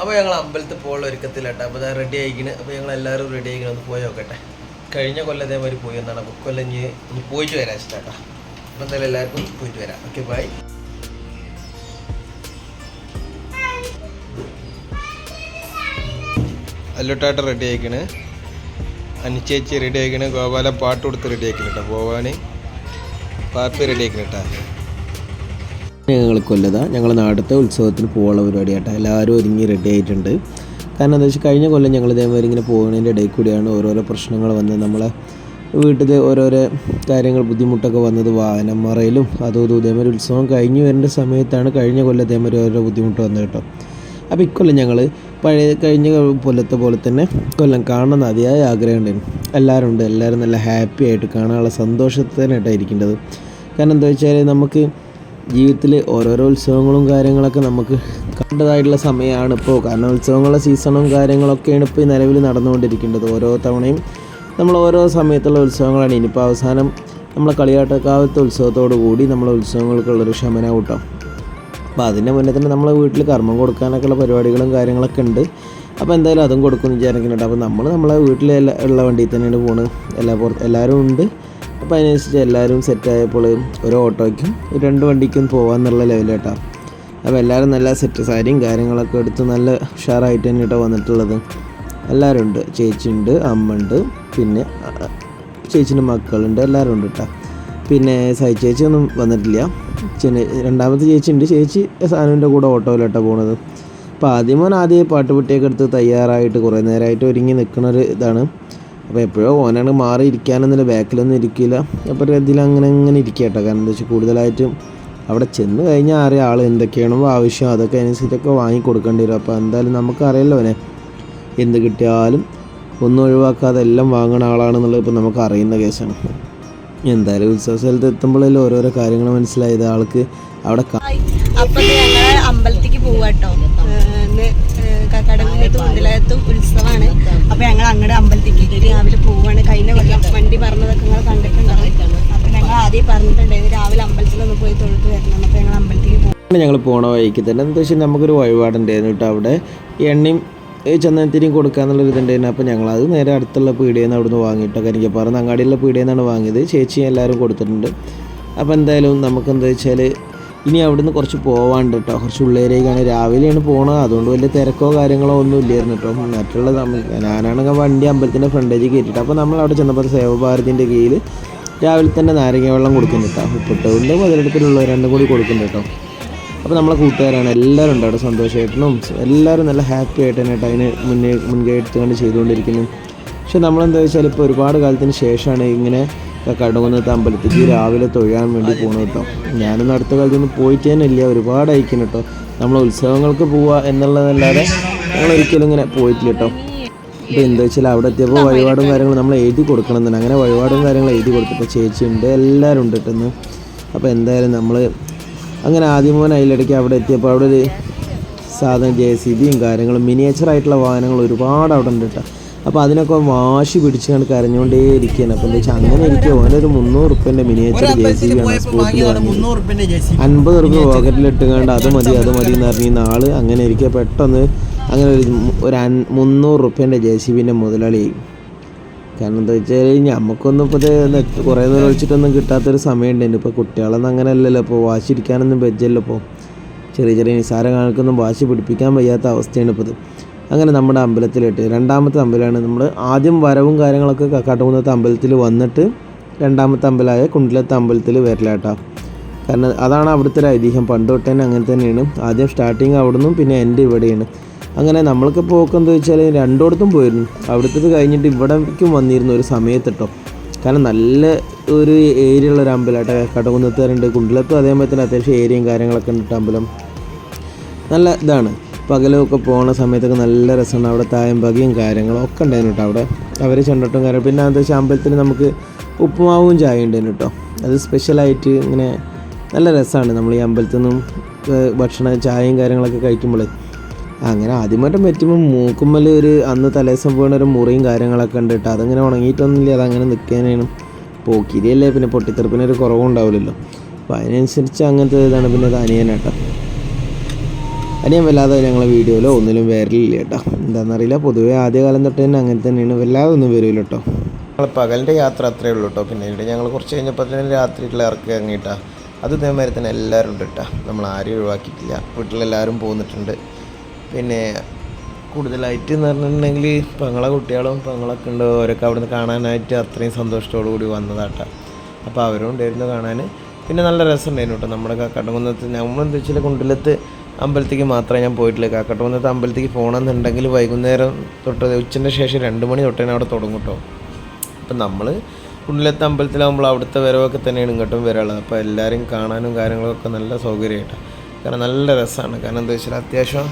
അപ്പോൾ ഞങ്ങൾ അമ്പലത്തിൽ പോകാനുള്ള ഒരുക്കത്തിലട്ടെ. അപ്പോൾ ഞാൻ റെഡി ആയിക്കണ് അപ്പോൾ ഞങ്ങൾ എല്ലാവരും റെഡി ആയിക്കണം ഒന്ന് പോയി നോക്കട്ടെ. കഴിഞ്ഞ കൊല്ലം അതേമാതിരി പോയി. എന്നാണ് അപ്പോൾ കൊല്ലം ഇനി ഒന്ന് പോയിട്ട് വരാം ചേട്ടാ അപ്പോൾ എന്തായാലും എല്ലാവർക്കും പോയിട്ട് വരാം. ഓക്കെ ബൈ അല്ലുട്ടാട്ട റെഡി ആയിക്കണ് അനുചേച്ചി റെഡി ആയിക്കണ് ഗോപാല പാട്ട് കൊടുത്ത് റെഡി ആയിക്കണ് കേട്ടോ പോവാൻ പാപ്പി റെഡി ആയിക്കണ് കേട്ടോ ഞങ്ങൾ കൊല്ലത. ഞങ്ങൾ നാടത്തെ ഉത്സവത്തിന് പോകാനുള്ള പരിപാടിയാട്ടോ. എല്ലാവരും ഒരുങ്ങി റെഡി ആയിട്ടുണ്ട്. കാരണം എന്താ വെച്ചാൽ കഴിഞ്ഞ കൊല്ലം ഞങ്ങൾ ഇതേമാതിരി ഇങ്ങനെ പോകുന്നതിന്റെ ഇടയിൽ കൂടിയാണ് ഓരോരോ പ്രശ്നങ്ങൾ വന്ന് നമ്മളെ വീട്ടിൽ ഓരോരോ കാര്യങ്ങൾ ബുദ്ധിമുട്ടൊക്കെ വന്നത് വാഹനം മറയിലും അതും ഇതും ഇതേമാതിരി ഉത്സവം കഴിഞ്ഞ് വരേണ്ട സമയത്താണ് കഴിഞ്ഞ കൊല്ലം ഇതേമാതിരി ഓരോ ബുദ്ധിമുട്ട് വന്നത് കേട്ടോ. അപ്പോൾ ഇക്കൊല്ലം ഞങ്ങൾ പഴയ കഴിഞ്ഞ കൊല്ലത്തെ പോലെ തന്നെ കൊല്ലം കാണണമെന്ന് അതിയായ ആഗ്രഹമുണ്ടായിരുന്നു എല്ലാവരും ഉണ്ട്. എല്ലാവരും നല്ല ഹാപ്പി ആയിട്ട് കാണാനുള്ള സന്തോഷത്തിനായിട്ടാണ് ഇരിക്കേണ്ടത്. കാരണം എന്താ വെച്ചാൽ നമുക്ക് ജീവിതത്തിൽ ഓരോരോ ഉത്സവങ്ങളും കാര്യങ്ങളൊക്കെ നമുക്ക് കണ്ടതായിട്ടുള്ള സമയമാണ് ഇപ്പോൾ കാരണം ഉത്സവങ്ങളുടെ സീസണും കാര്യങ്ങളൊക്കെയാണ് ഇപ്പോൾ നിലവിൽ നടന്നുകൊണ്ടിരിക്കേണ്ടത് ഓരോ തവണയും നമ്മൾ ഓരോ സമയത്തുള്ള ഉത്സവങ്ങളാണ്. ഇനിയിപ്പോൾ അവസാനം നമ്മളെ കളിയാട്ടക്കാലത്തെ ഉത്സവത്തോടു കൂടി നമ്മളെ ഉത്സവങ്ങൾക്കുള്ളൊരു ശമന കൂട്ടാം അപ്പോൾ അതിന്റെ മുന്നേ തന്നെ നമ്മളെ വീട്ടിൽ കർമ്മം കൊടുക്കാനൊക്കെയുള്ള പരിപാടികളും കാര്യങ്ങളൊക്കെ ഉണ്ട്. അപ്പോൾ എന്തായാലും അതും കൊടുക്കുമെന്ന് വിചാരിക്കുന്നുണ്ട്. അപ്പോൾ നമ്മൾ നമ്മളെ വീട്ടിലെ ഉള്ള വണ്ടിയിൽ തന്നെയാണ് പോണത് എല്ലാ പുറത്ത് എല്ലാവരും ഉണ്ട്. അപ്പോൾ അതിനനുസരിച്ച് എല്ലാവരും സെറ്റായപ്പോൾ ഒരു ഓട്ടോയ്ക്കും രണ്ട് വണ്ടിക്കും പോകാമെന്നുള്ള ലെവലേട്ടാ അപ്പോൾ എല്ലാവരും നല്ല സെറ്റ് സാരിയും കാര്യങ്ങളൊക്കെ എടുത്ത് നല്ല ഉഷാറായിട്ട് തന്നെ കേട്ടോ വന്നിട്ടുള്ളത്. എല്ലാവരും ഉണ്ട്. ചേച്ചിയുണ്ട് അമ്മ ഉണ്ട് പിന്നെ ചേച്ചിന്റെ മക്കളുണ്ട് എല്ലാവരും ഉണ്ട് കേട്ടോ പിന്നെ സൈ ചേച്ചി ഒന്നും വന്നിട്ടില്ല. പിന്നെ രണ്ടാമത്തെ ചേച്ചി ഉണ്ട്. ചേച്ചി സാനുവിന്റെ കൂടെ ഓട്ടോയിലോട്ടാണ് പോണത്. അപ്പോൾ ആദ്യം മോൻ ആദ്യം പാട്ടുപെട്ടിയൊക്കെ എടുത്ത് തയ്യാറായിട്ട് കുറേ നേരമായിട്ട് ഒരുങ്ങി നിൽക്കുന്ന ഒരു ഇതാണ് അപ്പോൾ എപ്പോഴോ ഓനാണ് മാറി ഇരിക്കാനെന്നില്ല ബാക്കിലൊന്നും ഇരിക്കില്ല. അപ്പോൾ ഇതിൽ അങ്ങനെ അങ്ങനെ ഇരിക്കുക കേട്ടോ. കാരണം എന്താ വെച്ചാൽ കൂടുതലായിട്ടും അവിടെ ചെന്ന് കഴിഞ്ഞാൽ അറിയാം ആൾ എന്തൊക്കെയാണോ ആവശ്യം അതൊക്കെ അനുസരിച്ചൊക്കെ വാങ്ങി കൊടുക്കേണ്ടി വരും. അപ്പോൾ എന്തായാലും നമുക്കറിയല്ലോ അവനെ. എന്ത് കിട്ടിയാലും ഒന്നും ഒഴിവാക്കാതെ എല്ലാം വാങ്ങണ ആളാണെന്നുള്ളത് ഇപ്പോൾ നമുക്ക് അറിയുന്ന കേസാണ്. എന്തായാലും ഉത്സവ സ്ഥലത്ത് എത്തുമ്പോഴല്ലേ ഓരോരോ കാര്യങ്ങൾ മനസ്സിലായത്. ആൾക്ക് അവിടെ അപ്പൊ പോവാട്ടോ മുണ്ടിലകത്തും ഉത്സവമാണ് അപ്പൊ ഞങ്ങൾ അങ്ങോട്ട് അമ്പലത്തിക്ക് രാവിലെ പോവാണ് കഴിഞ്ഞ കൊല്ലം വണ്ടി പറഞ്ഞതൊക്കെ നിങ്ങൾ കണ്ടിട്ടുണ്ടാവും അപ്പൊ ഞങ്ങൾ ആദ്യം പറഞ്ഞിട്ടുണ്ടായിരുന്നു രാവിലെ അമ്പലത്തിൽ ഒന്ന് പോയി തൊഴുത്ത് വരണം അപ്പൊ ഞങ്ങൾ ഞങ്ങൾ പോണ വഴിക്ക് തന്നെ. എന്താ വെച്ചാൽ നമുക്കൊരു വഴിപാടുണ്ടായിരുന്നു കേട്ടോ അവിടെ. എണ്ണയും ചന്ദനത്തിരിയും കൊടുക്കാന്നുള്ളൊരു ഇതുണ്ടായിരുന്നു. അപ്പോൾ ഞങ്ങളത് നേരെ അടുത്തുള്ള പീടിയിൽ നിന്ന് അവിടുന്ന് വാങ്ങിയിട്ടോ പറഞ്ഞ അങ്ങാടിയുള്ള പീടിയിൽ നിന്നാണ് വാങ്ങിയത്. ചേച്ചി എല്ലാവരും കൊടുത്തിട്ടുണ്ട്. അപ്പോൾ എന്തായാലും നമുക്ക് എന്താ വെച്ചാൽ ഇനി അവിടുന്ന് കുറച്ച് പോവാണ്ട് കേട്ടോ. കുറച്ച് ഉള്ളേരേക്കാണ് രാവിലെയാണ് പോണത്. അതുകൊണ്ട് വലിയ തിരക്കോ കാര്യങ്ങളോ ഒന്നും ഇല്ലായിരുന്നു കേട്ടോ. മറ്റുള്ള ഞാനാണെങ്കിൽ വണ്ടി അമ്പലത്തിന്റെ ഫ്രണ്ടേജ് കയറ്റിയിട്ട്. അപ്പോൾ നമ്മൾ അവിടെ ചെന്നപ്പോൾ സേവഭാരതിന്റെ കീഴിൽ രാവിലെ തന്നെ നാരങ്ങ വെള്ളം കൊടുക്കുന്നുണ്ട് കേട്ടോ. ഉപ്പിട്ടുണ്ട് മുതലെടുപ്പിലുള്ള രണ്ടും കൂടി കൊടുക്കുന്നുണ്ട് കേട്ടോ. അപ്പോൾ നമ്മളെ കൂട്ടുകാരാണ്. എല്ലാവരും ഉണ്ട് അവിടെ സന്തോഷമായിട്ടും എല്ലാവരും നല്ല ഹാപ്പി ആയിട്ട് തന്നെ അതിന് മുന്നേ മുൻകൈ എടുത്തുകൊണ്ട് ചെയ്തുകൊണ്ടിരിക്കുന്നു. പക്ഷെ നമ്മളെന്താ വെച്ചാൽ ഇപ്പോൾ ഒരുപാട് കാലത്തിന് ശേഷമാണ് ഇങ്ങനെ കടകുന്നത്തെ അമ്പലത്തിൽ രാവിലെ തൊഴാൻ വേണ്ടി പോകണം കേട്ടോ. ഞാനൊന്നും അടുത്ത കാലത്തൊന്നും പോയിട്ട് തന്നെ ഇല്ല. ഒരുപാട് അയക്കുന്നു കേട്ടോ. നമ്മൾ ഉത്സവങ്ങൾക്ക് പോവുക എന്നുള്ളതല്ലാതെ ഞങ്ങൾ ഒരിക്കലും ഇങ്ങനെ പോയിട്ടില്ല കേട്ടോ. ഇപ്പോൾ എന്താ വെച്ചാൽ അവിടെ എത്തിയപ്പോൾ വഴിപാടും കാര്യങ്ങളും നമ്മൾ എഴുതി കൊടുക്കണം തന്നെ. അങ്ങനെ വഴിപാടും കാര്യങ്ങളും എഴുതി കൊടുത്തിട്ട് ചേച്ചിയുണ്ട് എല്ലാവരും ഉണ്ട് കേട്ടോ അപ്പോൾ എന്തായാലും നമ്മൾ അങ്ങനെ ആദ്യം മോൻ അതിലിടയ്ക്ക് അവിടെ എത്തിയപ്പോൾ അവിടെ ഒരു സാധനം ജെ സി ബിയും കാര്യങ്ങളും മിനിയേച്ചർ ആയിട്ടുള്ള വാഹനങ്ങൾ ഒരുപാട് അവിടെ ഉണ്ട് കേട്ടോ അപ്പോൾ അതിനൊക്കെ വാശി പിടിച്ചുകൊണ്ട് കരഞ്ഞുകൊണ്ടേ ഇരിക്കുകയാണ്. അപ്പോൾ എന്താ വെച്ചാൽ അങ്ങനെ ഇരിക്കുക ഓനൊരു മുന്നൂറ് റുപ്യന്റെ മിനിയേച്ചർ ജെ സി ബി ആണ്. സ്പോട്ടിൽ വാങ്ങിയത്. അൻപത് റുപ്യ പോക്കറ്റിലിട്ടുകൊണ്ട് അത് മതി അത് മതി എന്ന് പറഞ്ഞ ആൾ അങ്ങനെ ഇരിക്കുക പെട്ടെന്ന് അങ്ങനെ ഒരു ഒരു മുന്നൂറ് റുപ്യന്റെ ജെ സി ബിന്റെ മുതലാളിയായി കാരണം എന്താ വെച്ചാൽ നമുക്കൊന്നും ഇപ്പോൾ നെറ്റ് കുറേ നേരം ഒഴിച്ചിട്ടൊന്നും കിട്ടാത്തൊരു സമയമുണ്ടായിരുന്നു ഇപ്പോൾ കുട്ടികളൊന്നും അങ്ങനെ അല്ലല്ലോ ഇപ്പോൾ വാശി ഇരിക്കാനൊന്നും വെച്ചല്ലോ ഇപ്പോൾ ചെറിയ ചെറിയ നിസാര കാണിക്കൊന്നും വാശി പിടിപ്പിക്കാൻ വയ്യാത്ത അവസ്ഥയാണ് ഇപ്പോൾ ഇത്. അങ്ങനെ നമ്മുടെ അമ്പലത്തിലിട്ട് രണ്ടാമത്തെ അമ്പലമാണ്. നമ്മൾ ആദ്യം വരവും കാര്യങ്ങളൊക്കെ കക്കാട്ടുകുന്നത്തെ അമ്പലത്തിൽ വന്നിട്ട് രണ്ടാമത്തെ അമ്പലമായ കുണ്ടിലത്തെ അമ്പലത്തിൽ വരലാട്ടാ കാരണം അതാണ് അവിടുത്തെ ഒരു ഐതിഹ്യം. പണ്ട് തൊട്ട് അങ്ങനെ തന്നെയാണ്. ആദ്യം സ്റ്റാർട്ടിങ് അവിടുന്നും പിന്നെ എന്റെ ഇവിടെയാണ്. അങ്ങനെ നമ്മൾക്ക് പോക്കെന്താ വെച്ചാൽ രണ്ടിടത്തും പോയിരുന്നു. അവിടുത്തെ കഴിഞ്ഞിട്ട് ഇവിടേക്കും വന്നിരുന്നു ഒരു സമയത്ത് കേട്ടോ കാരണം നല്ല ഒരു ഏരിയ ഉള്ള ഒരു അമ്പലമായിട്ട് കടകുന്നത്തുകാരുണ്ട്. കുണ്ടിലത്തും അതേമാതിരി തന്നെ അത്യാവശ്യം ഏരിയയും കാര്യങ്ങളൊക്കെ ഉണ്ട് അമ്പലം. നല്ല ഇതാണ്. പകലൊക്കെ പോണ സമയത്തൊക്കെ നല്ല രസമാണ്. അവിടെ തായമ്പകയും കാര്യങ്ങളും ഒക്കെ ഉണ്ടായിരുന്നു കേട്ടോ അവിടെ. അവർ ചെണ്ടട്ടും കാര്യം പിന്നെ എന്താ വെച്ചാൽ നമുക്ക് ഉപ്പുമാവും ചായ ഉണ്ടായിരുന്നു കേട്ടോ അത് സ്പെഷ്യലായിട്ട് ഇങ്ങനെ നല്ല രസമാണ്. നമ്മൾ ഈ അമ്പലത്തിൽ നിന്നും ഭക്ഷണം ചായയും കാര്യങ്ങളൊക്കെ കഴിക്കുമ്പോൾ അങ്ങനെ ആദ്യമായിട്ട് പറ്റുമ്പോൾ മൂക്കുമ്മൽ ഒരു അന്ന് തലേദിവസം വീണ ഒരു മുറിയും കാര്യങ്ങളൊക്കെ ഉണ്ട് കേട്ടോ. അതങ്ങനെ ഉണങ്ങിയിട്ടൊന്നുമില്ല. അതങ്ങനെ നിൽക്കാനാണ് പോക്കിരിയല്ലേ പിന്നെ പൊട്ടിത്തെറുപ്പിനൊരു കുറവുണ്ടാവില്ലല്ലോ അപ്പോൾ അതിനനുസരിച്ച് അങ്ങനത്തെ ഇതാണ് പിന്നെ അത് അനിയനാട്ടോ അനിയൻ വല്ലാതെ ഞങ്ങളെ വീഡിയോയിലോ ഒന്നിലും വരലില്ല കേട്ടോ. എന്താണെന്നറിയില്ല പൊതുവേ ആദ്യകാലം തൊട്ട് തന്നെ അങ്ങനെ തന്നെയാണ്. വല്ലാതെ ഒന്നും വരില്ല കേട്ടോ. ഞങ്ങൾ പകലിന്റെ യാത്ര അത്രേ ഉള്ളൂ കേട്ടോ. പിന്നീട് ഞങ്ങൾ കുറച്ച് കഴിഞ്ഞപ്പോൾ തന്നെ രാത്രിയിട്ടുള്ള ഇറക്കി ഇറങ്ങിയിട്ടാ അത് ഇതേമാതിരി തന്നെ എല്ലാവരും ഉണ്ട് കേട്ടോ. നമ്മൾ ആരും ഒഴിവാക്കിയിട്ടില്ല. വീട്ടിലെല്ലാവരും പോന്നിട്ടുണ്ട്. പിന്നെ കൂടുതലായിട്ട് എന്ന് പറഞ്ഞിട്ടുണ്ടെങ്കിൽ പെങ്ങളെ കുട്ടികളും പെങ്ങളൊക്കെ ഉണ്ട്. അവരൊക്കെ അവിടെ നിന്ന് കാണാനായിട്ട് അത്രയും സന്തോഷത്തോടു കൂടി വന്നതാട്ട. അപ്പോൾ അവരും ഉണ്ടായിരുന്നു കാണാൻ. പിന്നെ നല്ല രസമുണ്ടായിരുന്നു കേട്ടോ. നമ്മുടെ കാക്കട്ടകുന്നത്ത് നമ്മളെന്താ വെച്ചാൽ കുണ്ടിലത്ത് അമ്പലത്തേക്ക് മാത്രമേ ഞാൻ പോയിട്ടില്ല കാക്കട്ടകുന്നത്ത് അമ്പലത്തേക്ക് പോകണമെന്നുണ്ടെങ്കിൽ വൈകുന്നേരം തൊട്ട് ഉച്ചന്റെ ശേഷം രണ്ട് മണി തൊട്ടേനെ അവിടെ തുടങ്ങും കേട്ടോ. അപ്പം നമ്മൾ കുണ്ടിലത്തെ അമ്പലത്തിലാകുമ്പോൾ അവിടുത്തെ വരവൊക്കെ തന്നെയാണ് ഇങ്ങോട്ടും വരാനുള്ളത്. അപ്പോൾ എല്ലാവരും കാണാനും കാര്യങ്ങളൊക്കെ നല്ല സൗകര്യമായിട്ടാണ്. കാരണം നല്ല രസമാണ്. കാരണം എന്താ വെച്ചാൽ അത്യാവശ്യം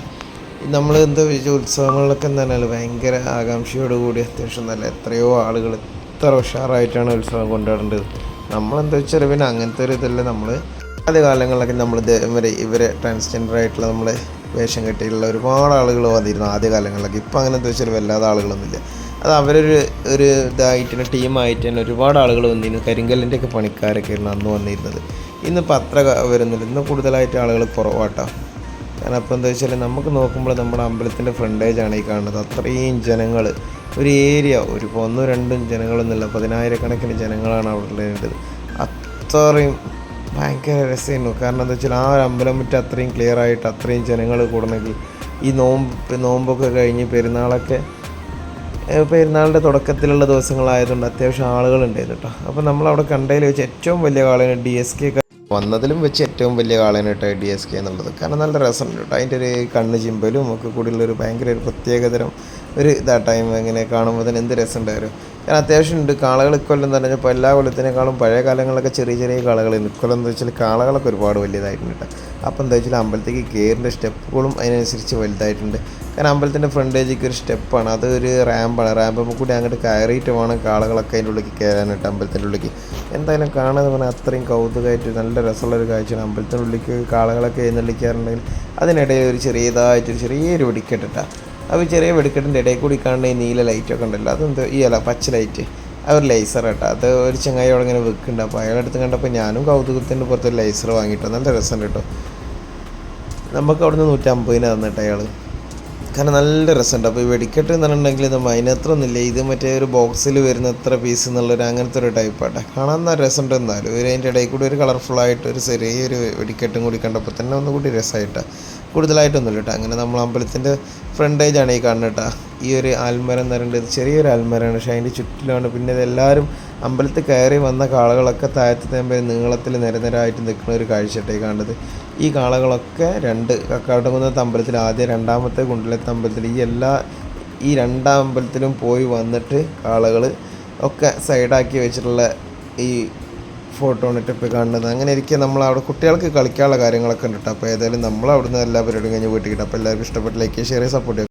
നമ്മൾ എന്താ വെച്ചാൽ ഉത്സവങ്ങളിലൊക്കെ പറഞ്ഞാൽ ഭയങ്കര ആകാംക്ഷയോട് കൂടി അത്യാവശ്യം നല്ല എത്രയോ ആളുകൾ എത്ര ഉഷാറായിട്ടാണ് ഉത്സവം കൊണ്ടാടേണ്ടത് നമ്മളെന്താ വെച്ചാൽ പിന്നെ അങ്ങനത്തെ ഒരു ഇതല്ല. നമ്മൾ ആദ്യ കാലങ്ങളിലൊക്കെ നമ്മൾ ഇവരെ ഇവരെ ട്രാൻസ്ജെൻഡർ ആയിട്ടുള്ള നമ്മൾ വേഷം കെട്ടിയിട്ടുള്ള ഒരുപാട് ആളുകൾ വന്നിരുന്നു ആദ്യ കാലങ്ങളിലൊക്കെ. ഇപ്പം എന്താ വെച്ചാൽ വല്ലാതെ ആളുകളൊന്നുമില്ല. അത് അവരൊരു ഒരു ഇതായിട്ട് തന്നെ ടീമായിട്ട് തന്നെ ഒരുപാട് ആളുകൾ വന്നിരുന്നു. കരിങ്കല്ലിന്റെ ഒക്കെ പണിക്കാരൊക്കെ ആയിരുന്നു അന്ന് വന്നിരുന്നത്. ഇന്നിപ്പോൾ അത്ര വരുന്നില്ല. ഇന്ന് കൂടുതലായിട്ട് ആളുകൾ കുറവാട്ടോ. കാരണം അപ്പോൾ എന്താ വെച്ചാൽ നമുക്ക് നോക്കുമ്പോൾ നമ്മുടെ അമ്പലത്തിന്റെ ഫ്രണ്ടേജാണ് ഈ കാണുന്നത്. അത്രയും ജനങ്ങൾ ഒരു ഏരിയ ഒരു ഒന്നും രണ്ടും ജനങ്ങളൊന്നുമില്ല പതിനായിരക്കണക്കിന് ജനങ്ങളാണ് അവിടെ ഉള്ളത്. അത്രയും ഭയങ്കര രസമായിരുന്നു കാരണം എന്താ വെച്ചാൽ ആ ഒരു അമ്പലം മുറ്റം അത്രയും ക്ലിയർ ആയിട്ട് അത്രയും ജനങ്ങൾ കൂടണമെങ്കിൽ ഈ നോമ്പ് നോമ്പൊക്കെ കഴിഞ്ഞ് പെരുന്നാളൊക്കെ പെരുന്നാളിന്റെ തുടക്കത്തിലുള്ള ദിവസങ്ങളായതുകൊണ്ട് അത്യാവശ്യം ആളുകളുണ്ടായിരുന്നു കേട്ടോ അപ്പോൾ നമ്മളവിടെ കണ്ടതിൽ വെച്ച് ഏറ്റവും വലിയ കാളിന് ഡി എസ് കെ വന്നതിലും വെച്ച് ഏറ്റവും വലിയ കാളയാണ് ഡി എസ് കെ എന്നുള്ളത്. കാരണം നല്ല രസമുണ്ട് കേട്ടോ. അതിന്റെ ഒരു കണ്ണ് ചിമ്പലും ഒക്കെ കൂടിയുള്ളൊരു ഭയങ്കര ഒരു പ്രത്യേകതരം ഒരു ഇതാ ടൈം ഇങ്ങനെ കാണുമ്പോൾ തന്നെ എന്ത് രസമുണ്ടായിരുന്നു കാരണം അത്യാവശ്യം ഉണ്ട്. കാളകൾ ഇക്കൊല്ലം എന്ന് ഇപ്പോൾ എല്ലാ കൊല്ലത്തിനേക്കാളും പഴയ കാലങ്ങളിലൊക്കെ ചെറിയ ചെറിയ കാളകളായിരുന്നു ഇക്കൊല്ലം എന്താ വെച്ചാൽ കാളകളൊക്കെ ഒരുപാട് വലിയതായിട്ടുണ്ട് അപ്പോൾ എന്താ വെച്ചാൽ അമ്പലത്തേക്ക് കയറിന്റെ സ്റ്റെപ്പുകളും അതിനനുസരിച്ച് വലുതായിട്ടുണ്ട്. കാരണം അമ്പലത്തിന്റെ ഫ്രണ്ടേജിക്ക് ഒരു സ്റ്റെപ്പാണ്. അത് ഒരു റാമ്പാണ് റാമ്പ് കൂടി അങ്ങോട്ട് കയറിയിട്ട് വേണം കാളകളൊക്കെ അതിന്റെ ഉള്ളിലേക്ക് കയറാനായിട്ട് അമ്പലത്തിന്റെ ഉള്ളിലേക്ക്. എന്തായാലും കാണാതെ പറഞ്ഞാൽ അത്രയും കൗതുകമായിട്ട് നല്ല രസമുള്ളൊരു കാഴ്ചയാണ്. അമ്പലത്തിന്റെ ഉള്ളിലേക്ക് കാളകളൊക്കെ എഴുന്നള്ളിക്കാറുണ്ടെങ്കിൽ അതിനിടയിൽ ഒരു ചെറിയതായിട്ടൊരു ചെറിയൊരു വെടിക്കെട്ടിട്ടാണ് അപ്പോൾ ചെറിയ വെടിക്കെട്ടിന്റെ ഇടയിൽ കൂടി കാണുന്ന ഈ നീല ലൈറ്റൊക്കെ ഉണ്ടല്ലോ അതെന്തോ ഈ അല്ല പച്ച ലൈറ്റ് ആ ഒരു ലേസർ കേട്ടോ. അത് ഒരു ചങ്ങായിയോടെ ഇങ്ങനെ വെക്കുന്നുണ്ട്. അപ്പോൾ അയാളടുത്ത് കണ്ടപ്പോൾ ഞാനും കൗതുകത്തിന്റെ പുറത്തൊരു ലേസർ വാങ്ങിയിട്ടോ. നല്ല രസമുണ്ട് കേട്ടോ. നമുക്ക് അവിടുന്ന് നൂറ്റമ്പതിന് തന്നിട്ട് അയാൾ കാരണം നല്ല രസമുണ്ട്. അപ്പോൾ ഈ വെടിക്കെട്ട് എന്ന് പറഞ്ഞിട്ടുണ്ടെങ്കിൽ നമ്മൾ അതിനത്ര ഒന്നുമില്ല. ഇത് മറ്റേ ഒരു ബോക്സിൽ വരുന്ന എത്ര പീസ് എന്നുള്ളൊരു അങ്ങനത്തെ ഒരു ടൈപ്പാട്ടെ കാണാൻ നല്ല രസമുണ്ട് എന്നാലും. ഒരു അതിന്റെ ഇടയിൽ കൂടി ഒരു കളർഫുൾ ആയിട്ട് ഒരു ചെറിയൊരു വെടിക്കെട്ടും കൂടി കണ്ടപ്പോൾ തന്നെ ഒന്നുകൂടി രസമായിട്ടാണ് കൂടുതലായിട്ടൊന്നുമില്ല കേട്ടോ. അങ്ങനെ നമ്മൾ അമ്പലത്തിന്റെ ഫ്രണ്ടേജാണ് ഈ കാണുന്നത് കേട്ടോ. ഈ ഒരു ആൽമരം എന്ന് പറയുന്നത് ചെറിയൊരു ആൽമരമാണ്. പക്ഷേ അതിന്റെ ചുറ്റിലാണ് പിന്നെ ഇതെല്ലാവരും അമ്പലത്തിൽ കയറി വന്ന കാളകളൊക്കെ താഴത്തെ തേമ്പ നീളത്തിൽ നിരനിരായിട്ട് നിൽക്കുന്ന ഒരു കാഴ്ചയായിട്ട് കാണുന്നത്. ഈ കാളകളൊക്കെ രണ്ട് കക്കാട്ടുകുന്നത്തെ അമ്പലത്തിൽ ആദ്യം രണ്ടാമത്തെ കുണ്ടിലത്തെ അമ്പലത്തിൽ ഈ എല്ലാ ഈ രണ്ടാം അമ്പലത്തിലും പോയി വന്നിട്ട് കാളകൾ ഒക്കെ സൈഡാക്കി വെച്ചിട്ടുള്ള ഈ ഫോട്ടോ വന്നിട്ട് ഇപ്പോൾ കാണുന്നത്. അങ്ങനെ ഇരിക്കുക നമ്മൾ അവിടെ കുട്ടികൾക്ക് കളിക്കാനുള്ള കാര്യങ്ങളൊക്കെ ഉണ്ട് കേട്ടോ അപ്പോൾ ഏതായാലും നമ്മൾ അവിടുന്ന് എല്ലാ പരിപാടിയും കഴിഞ്ഞ് വീട്ടിൽ കിട്ടും. അപ്പോൾ എല്ലാവർക്കും ഇഷ്ടപ്പെട്ട് ലൈക്ക് ഷെയർ സപ്പോർട്ട്